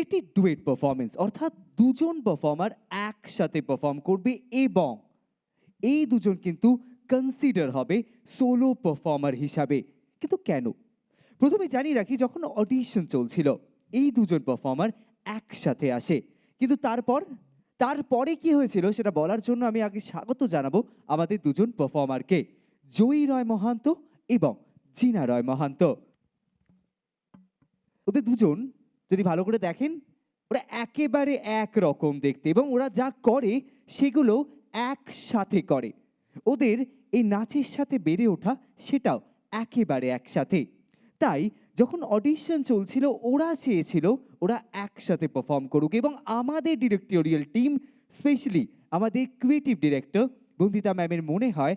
একটি duet performance অর্থাৎ দুজন পারফর্মার একসাথে পারফর্ম করবে এবং এই দুজন কিন্তু কনসিডার হবে সোলো পারফর্মার হিসাবে। কিন্তু কেন? প্রথমে জানিয়ে রাখি, যখন অডিশন চলছিল, এই দুজন পারফর্মার একসাথে আসে। কিন্তু তারপর, তারপরে কি হয়েছিল সেটা বলার জন্য আমি আগে স্বাগত জানাব আমাদের দুজন পারফর্মারকে জয়ী রয় মহান্ত এবং জিনা রয় মহান্ত। ওদের দুজন যদি ভালো করে দেখেন, ওরা একেবারে এক রকম দেখতে এবং ওরা যা করে সেগুলো একসাথে করে। ওদের এই নাচের সাথে বেড়ে ওঠা সেটাও একেবারে একসাথে। তাই যখন অডিশন চলছিল, ওরা চেয়েছিল ওরা একসাথে পারফর্ম করুক এবং আমাদের ডিরেক্টোরিয়াল টিম স্পেশালি আমাদের ক্রিয়েটিভ ডিরেক্টর বন্দিতা ম্যামের মনে হয়,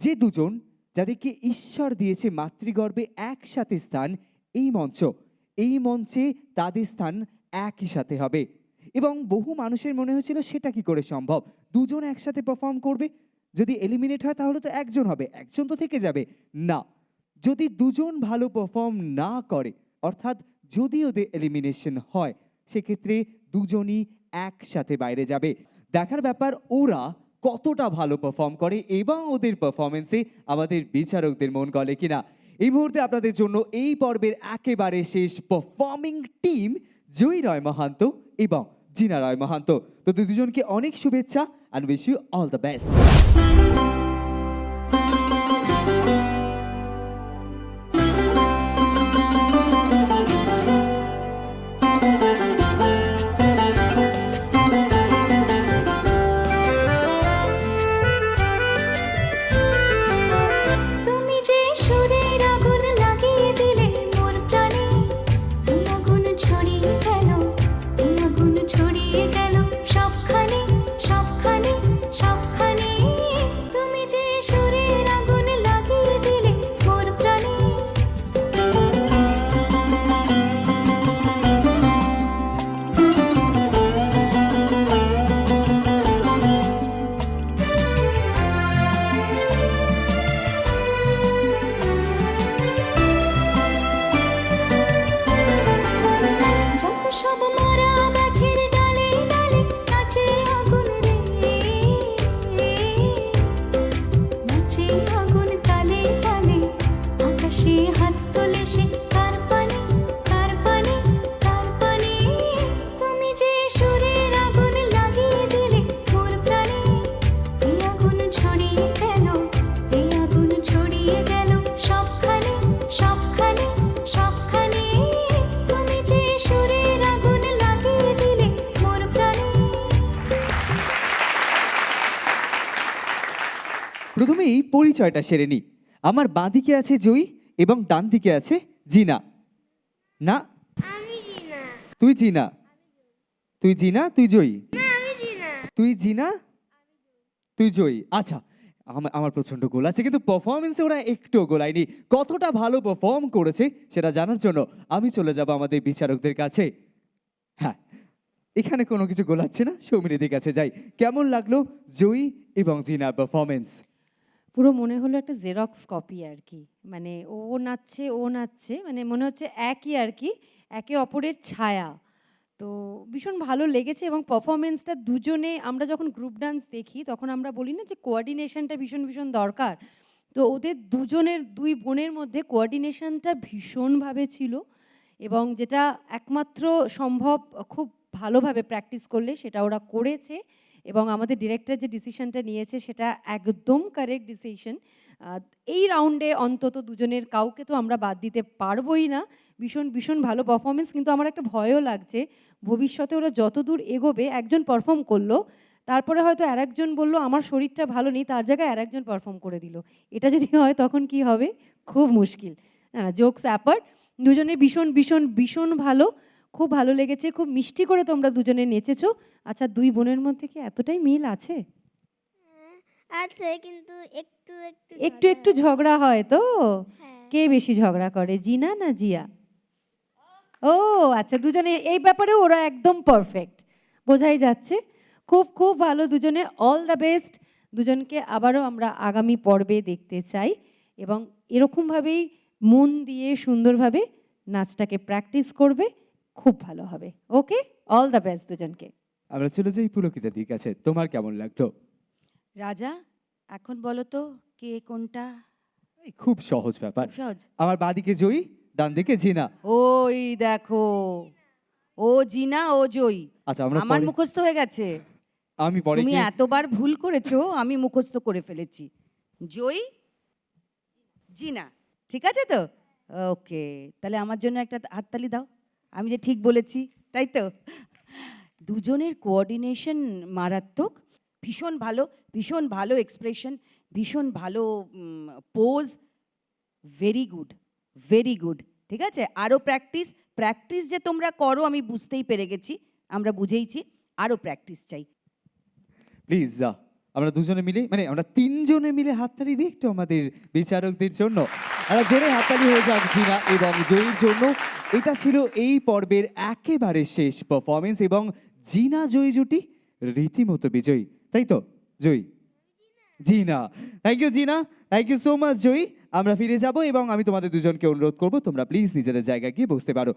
যে দুজন যাদেরকে ঈশ্বর দিয়েছে মাতৃগর্ভে একসাথে স্থান, এই মঞ্চ এই মঞ্চে তাদের স্থান একই সাথে হবে। এবং বহু মানুষের মনে হয়েছিল, সেটা কি করে সম্ভব? দুজন একসাথে পারফর্ম করবে? যদি এলিমিনেট হয়, তাহলে তো একজন হবে। একজন তো থেকে যাবে। না। যদি দুজন ভালো পারফর্ম না করে, অর্থাৎ যদি ওদের এলিমিনেশন হয়, সেক্ষেত্রে দুজনই একসাথে বাইরে যাবে। দেখার ব্যাপার, ওরা কতটা ভালো পারফর্ম করে এবং ওদের পারফরমেন্সে আমাদের বিচারকদের মন গলে কিনা? এই মুহূর্তে আপনাদের জন্য এই পর্বের একেবারে শেষ পারফর্মিং টিম জয়ী রয় মহান্ত এবং জিনা রয় মহান্ত। তো দুজনকে অনেক শুভেচ্ছা and wish you all the best প্রথমেই পরিচয়টা সেরে নিই। আমার বাঁ দিকে আছে জয়ী এবং ডান দিকে আছে জিনা। না? তুই জিনা। তুই জিনা তুই জয়ী তুই জিনা তুই জয়ী আচ্ছা আমার আমার প্রচণ্ড গোল আছে কিন্তু পারফরমেন্সে ওরা একটু গোলায়নি। কতটা ভালো পারফর্ম করেছে সেটা জানার জন্য আমি চলে যাব আমাদের বিচারকদের কাছে। হ্যাঁ এখানে কোনো কিছু গোলাচ্ছে না সৌমিনীদের কাছে যাই। কেমন লাগল জয়ী এবং জিনা পারফরমেন্স পুরো মনে হলো একটা জেরক্স কপি আর কি মানে ও নাচছে ও নাচছে মানে মনে হচ্ছে একই আর কি একে অপরের ছায়া। তো ভীষণ ভালো লেগেছে এবং পারফরমেন্সটা দুজনে, আমরা যখন গ্রুপ ডান্স দেখি, তখন আমরা বলি না যে কোঅর্ডিনেশনটা ভীষণ ভীষণ দরকার। তো ওদের দুজনের, দুই বোনের মধ্যে কোঅর্ডিনেশনটা ভীষণভাবে ছিল এবং যেটা একমাত্র সম্ভব, খুব ভালোভাবে প্র্যাকটিস করলে সেটা ওরা করেছে। এবং আমাদের ডিরেক্টর যে ডিসিশনটা নিয়েছে, সেটা একদম কারেক্ট ডিসিশন এই রাউন্ডে অন্তত দুজনের কাউকে তো আমরা বাদ দিতে পারবোই না। ভীষণ ভীষণ ভালো পারফরমেন্স কিন্তু আমার একটা ভয়ও লাগছে। ভবিষ্যতে ওরা যত দূর এগোবে, একজন পারফর্ম করল, তারপরে হয়তো আর একজন বলল, আমার শরীরটা ভালো নেই, তার জায়গায় আর একজন পারফর্ম করে দিল। এটা যদি হয়, তখন কি হবে? খুব মুশকিল। না জোকস অ্যাপার দুজনে ভীষণ ভীষণ ভীষণ ভালো। খুব ভালো লেগেছে খুব মিষ্টি করে তোমরা দুজনে নেচেছো। আচ্ছা দুই বোনের মধ্যে কি এতটাই মিল আছে? আছে কিন্তু একটু একটু একটু একটু ঝগড়া হয় তো? হ্যাঁ। কে বেশি ঝগড়া করে জিনা না জিয়া? ও আচ্ছা দুজনে এই ব্যাপারে ওরা একদম পারফেক্ট বোঝাই যাচ্ছে। খুব খুব ভালো দুজনে অল দ্য বেস্ট দুজনকে আবারও আমরা আগামী পর্বে দেখতে চাই এবং এরকমভাবেই মন দিয়ে সুন্দরভাবে নাচটাকে প্র্যাকটিস করবে। খুব ভালো হবে। ওকে অল দ্য বেস্ট দুজনকে। আমরা চলে যাই পুলকিতার দিক আছে তোমার কেমন লাগল? রাজা এখন বলো তো কে কোনটা? এই খুব সহজ ব্যাপার। খুব সহজ। আমার বাদিকে জয়ী ডান দিকে জিনা। ওই দেখো। ও জিনা ও জয়ী। আচ্ছা আমরা আমার পরে- মুখস্থ হয়ে গেছে। আমি পরে তুমি গিয়ে- এতবার ভুল করেছ আমি মুখস্থ করে ফেলেছি। জয়ী জিনা। ঠিক আছে তো? ওকে তাহলে আমার জন্য একটা হাততালি দাও। আমি যে ঠিক বলেছি, তাই তো? দুজনের কোঅর্ডিনেশন মারাত্মক, ভীষণ ভালো ভীষণ ভালো এক্সপ্রেশন ভীষণ ভালো pose very good very good ঠিক আছে? আরও প্র্যাকটিস প্র্যাকটিস যে তোমরা করো, আমি বুঝতেই পেরে গেছি, আমরা বুঝেইছি আরও প্র্যাকটিস চাই। প্লিজ আমরা দুজনে মিলে মানে আমরা তিনজনে মিলে হাততালি দিই একটু আমাদের বিচারকদের জন্য। আমরা জোরে হাততালি হয়ে যাক, জিনা এবং জয়ীর জন্য। এটা ছিল এই পর্বের একেবারে শেষ পারফরমেন্স এবং জিনা জয়ী জুটি রীতিমতো বিজয়ী, তাই তো? Joyee. Jina. Thank you Jina. Thank you so much Joyee. আমরা ফিরে যাব এবং আমি তোমাদের দুজনকে অনুরোধ করব, তোমরা প্লিজ নিজেদের জায়গায় গিয়ে বসতে পারো।